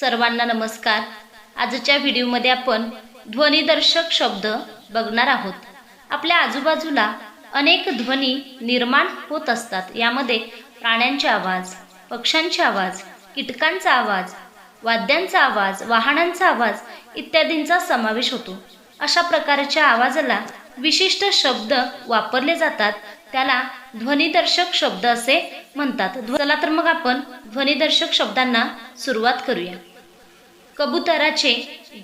सर्वांना नमस्कार. आजच्या व्हिडिओमध्ये आपण ध्वनिदर्शक शब्द बघणार आहोत. आपल्या आजूबाजूला अनेक ध्वनी निर्माण होत असतात. यामध्ये प्राण्यांचे आवाज पक्ष्यांचे आवाज कीटकांचा आवाज वाद्यांचा आवाज वाहनांचा आवाज इत्यादींचा समावेश होतो. अशा प्रकारच्या आवाजाला विशिष्ट शब्द वापरले जातात. त्याला ध्वनिदर्शक शब्द असे म्हणतात. ध्व- चला तर मग आपण ध्वनिदर्शक शब्दांना सुरुवात करूया. कबुतराचे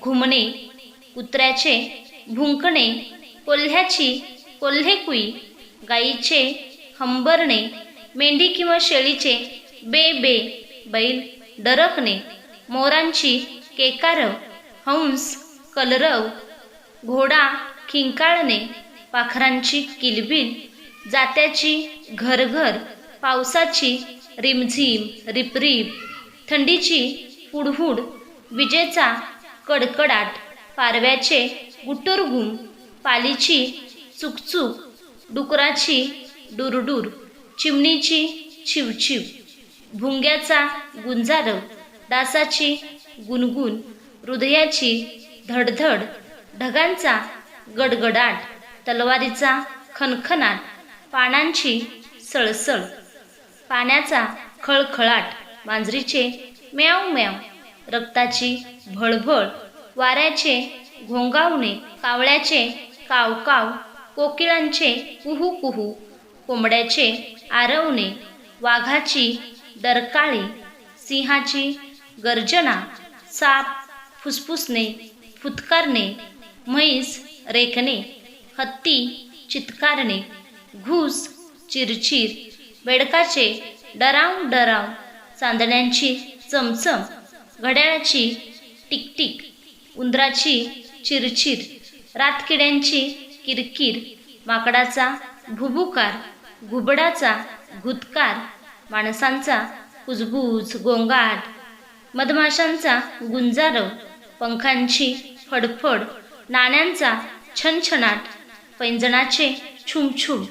घुमणे कुत्र्याचे भुंकणे कोल्ह्याची कोल्हेकुई गाईचे हंबरणे मेंढी किंवा शेळीचे बे बे बैल डरकणे मोरांची केकारव हंस कलरव घोडा खिंकाळणे पाखरांची किलबिल जात्याची घरघर पावसाची रिमझिम रिपरिप थंडीची हुडहुड विजेचा कडकडाट पारव्याचे गुटुरगुम पालीची चुकचुक डुकराची डुरडूर चिमणीची चिवचिव भुंग्याचा गुंजारव डासाची गुणगुण हृदयाची धडधड ढगांचा गडगडाट तलवारीचा खनखनाट पानांची सळसळ पाण्याचा खळखळाट मांजरीचे म्याव म्याव रक्ताची भळभळ वाऱ्याचे घोंगावणे कावळ्याचे कावकाव कोकिळांचे कुहू कुहू कोंबड्याचे आरवणे वाघाची डरकाळी सिंहाची गर्जना साप फुसफुसणे फुतकारणे म्हैस रेखणे हत्ती चित्कारणे घूस चिरचिर बेडकाचे डराव डराव चांदण्यांची चमचम घड्याळाची टिकटिक उंदराची चिरचिर रातकिड्यांची किरकिर माकडाचा भुबुकार घुबडाचा घुतकार माणसांचा कुजबूज गोंगाट मधमाशांचा गुंजारव पंखांची फडफड नाण्यांचा छनछनाट पैंजणाचे छुमछुम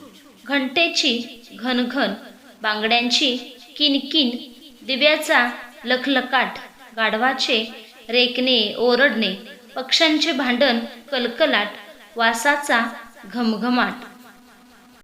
घंटेची घनघन बांगड्यांची किनकिन दिव्याचा लखलकाट गाढवाचे रेकणे ओरडणे पक्ष्यांचे भांडण कलकलाट वासाचा घमघमाट.